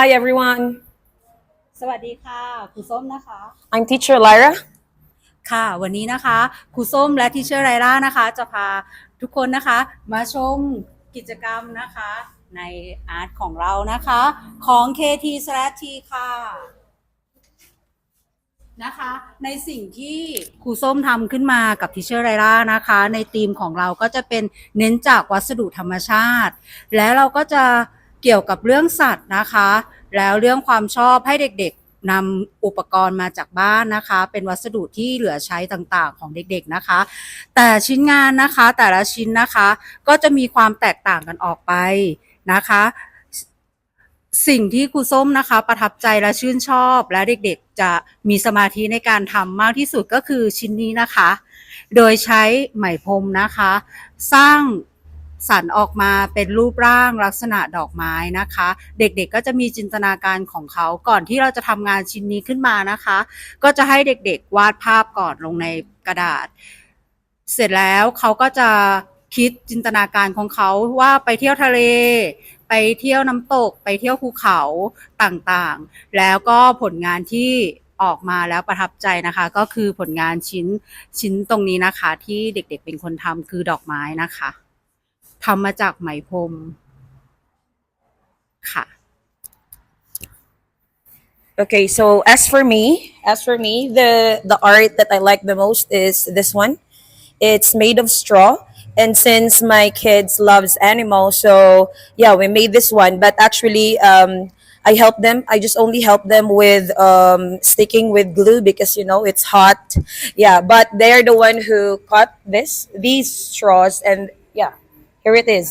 Hi everyone, สวัสดีค่ะครูส้มนะคะ I'm teacher Lyra. ค่ะ วันนี้นะคะครูส้มและทีเชอร์ไรล่านะคะ จะพาทุกคนนะคะ มาชมกิจกรรมนะคะ ในอาร์ตของเรานะคะ ของ KT s l t ค่ะนะคะ ในสิ่งที่ครูส้มทำขึ้นมากับทีเชอร์ไรล่านะคะ ในธีมของเราก็จะเป็นเน้นจากวัสดุธรรมชาติ และเราก็จะ เกี่ยวกับเรื่องสัตว์นะคะ แล้วเรื่องความชอบให้เด็กๆนำอุปกรณ์มาจากบ้านนะคะ เป็นวัสดุที่เหลือใช้ต่างๆของเด็กๆนะคะ แต่ชิ้นงานนะคะแต่ละชิ้นนะคะ ก็จะมีความแตกต่างกันออกไปนะคะ สิ่งที่ครูส้มนะคะ ประทับใจและชื่นชอบ และเด็กๆจะมีสมาธิในการทำมากที่สุดก็คือชิ้นนี้นะคะ โดยใช้ไหมพรมนะคะ สร้าง สรรออกมาเป็นรูปร่างลักษณะดอกไม้นะคะ เด็กๆก็จะมีจินตนาการของเขาก่อนที่เราจะทำงานชิ้นนี้ขึ้นมานะคะ ก็จะให้เด็กๆวาดภาพก่อนลงในกระดาษ เสร็จแล้วเขาก็จะคิดจินตนาการของเขาว่าไปเที่ยวทะเล ไปเที่ยวน้ำตก ไปเที่ยวภูเขาต่างๆ แล้วก็ผลงานที่ออกมาแล้วประทับใจนะคะ ก็คือผลงานชิ้นชิ้นตรงนี้นะคะ ที่เด็กๆเป็นคนทำคือดอกไม้นะคะ ทำมาจากไหมพรมค่ะ Okay, so as for me, as for me, the the art that I like the most is this one. It's made of straw, and since my kids loves animals, so yeah, we made this one. But actually, um, I help them. I just only help them with um, sticking with glue because you know it's hot. Yeah, but they're the one who cut this these straws, and yeah, here it is.